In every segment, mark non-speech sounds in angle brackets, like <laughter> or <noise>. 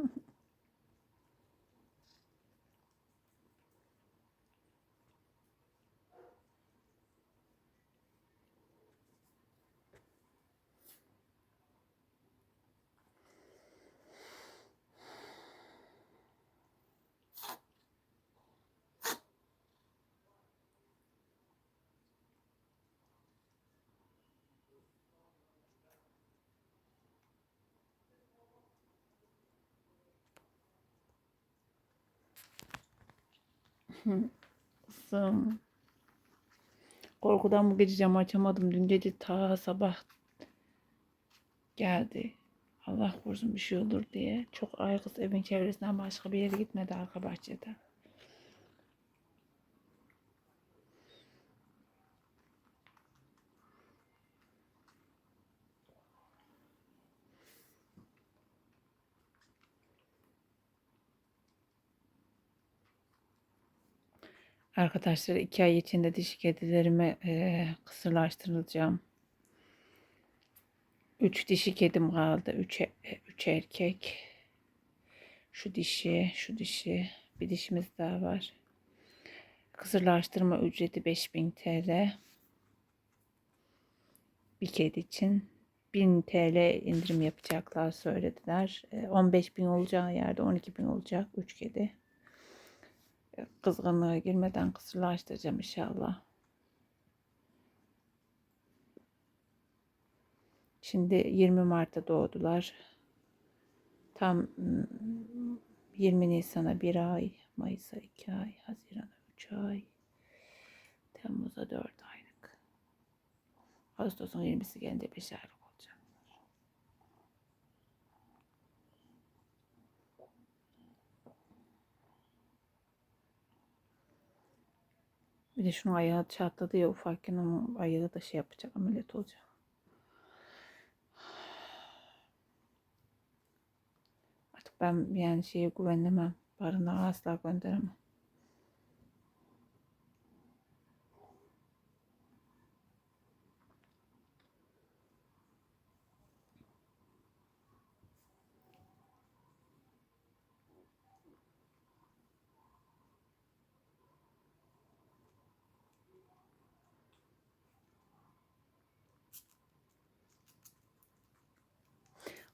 Mm-hmm. <laughs> Kızım. Korkudan bu gece camı açamadım. Dün gece ta sabah geldi. Allah korusun bir şey olur diye. Çok ay kız evin çevresinden başka bir yere gitmedi arka bahçede. Arkadaşlar iki ay içinde dişi kedilerimi eee kısırlaştıracağım. Üç dişi kedim kaldı. Üç, e- üç erkek. Şu dişi, şu dişi. Bir dişimiz daha var. Kısırlaştırma ücreti 5000 TL. Bir kedi için 1000 TL indirim yapacaklar söylediler. 15 bin olacağı yerde 12 bin olacak 3 kedi kızgınlığa girmeden kısırlaştıracağım inşallah. Şimdi 20 Mart'ta doğdular. Tam mm, 20 Nisan'a bir ay, Mayıs'a iki ay, Haziran'a üç ay, Temmuz'a dört aylık. Ağustos'un 20'si gelince beş aylık olacak. Bir de şunun ayağı çatladı ya ufakken onun ayağı da şey yapacak ameliyat olacak. Artık ben yani şeye güvenemem. Barınağa asla gönderemem.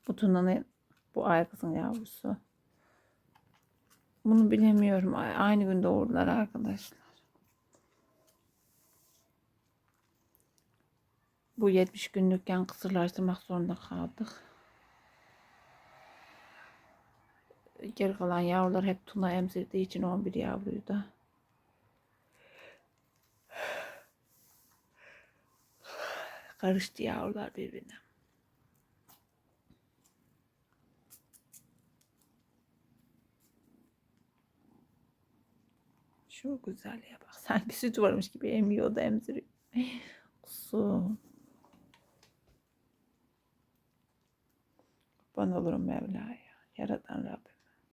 Bu Tuna'nın bu ay kızın yavrusu. Bunu bilemiyorum. Aynı gün doğurdular arkadaşlar. Bu 70 günlükken kısırlaştırmak zorunda kaldık. Geri kalan yavrular hep Tuna emzirdiği için 11 yavruyu da. Karıştı yavrular birbirine. Şu güzelliğe bak. <laughs> Sanki süt varmış gibi emiyor da emziriyor. Su. Kurban olurum Mevla'ya. Yaradan Rabbim.